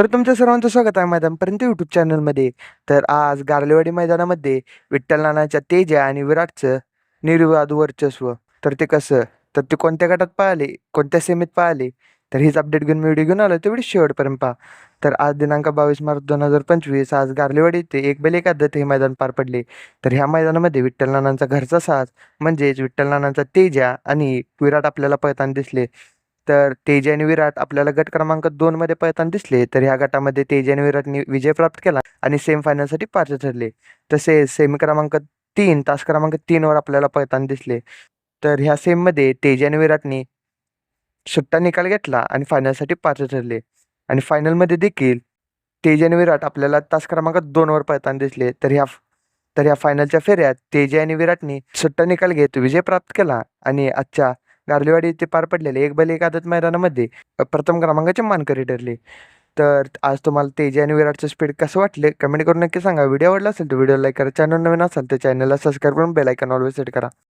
तर तुमच्या सर्वांचं स्वागत आहे मैदानपर्यंत यूट्यूब चॅनलमध्ये तर आज गारलेवाडी मैदानामध्ये विठ्ठल नानाच्या तेजा आणि विराटचं निर्विवाद वर्चस्व. तर ते कसं? तर ते कोणत्या गटात पाहिले कोणत्या सेमीत पाहिले तर हीच अपडेट घेऊन मी व्हिडिओ घेऊन आलो तेवढी शेवटपर्यंत पहा. तर आज दिनांक बावीस मार्च दोन हजार पंचवीस आज गारलेवाडी येथे एक बैल एकादत हे मैदान पार पडले. तर ह्या मैदानामध्ये विठ्ठल नानांचा घरचा साज म्हणजेच विठ्ठल नानांचा तेजा आणि विराट आपल्याला पळताना दिसले. तर तेज आणि विराट आपल्याला गट क्रमांक दोनमध्ये पळताना दिसले तर ह्या गटामध्ये तेज आणि विराटने विजय प्राप्त केला आणि सेम फायनलसाठी पात्र ठरले. तसेच सेमी क्रमांक तीन तास क्रमांक तीनवर आपल्याला पळताना दिसले. तर ह्या सेममध्ये तेज आणि विराटने सुट्टा निकाल घेतला आणि फायनलसाठी पात्र ठरले. आणि फायनलमध्ये देखील तेज आणि विराट आपल्याला तास क्रमांक दोनवर पळताना दिसले. तर ह्या तर ह्या फायनलच्या फेऱ्यात तेज आणि विराटने सुट्टा निकाल घेत विजय प्राप्त केला आणि आजच्या गारलेवाडी येथे पार पडलेले. एक बैल एक आदत मैदानामध्ये प्रथम क्रमांकाचे मानकरी ठरले. तर आज तुम्हाला तेजी आणि विराटचं स्पीड कसं वाटले? कमेंट करून नक्की सांगा. व्हिडिओ आवडला असेल तर व्हिडिओ लाईक करा. चॅनल नवीन असेल तर चॅनलला सबस्क्राईब करून बेलायकन ऑलवेज सेट करा.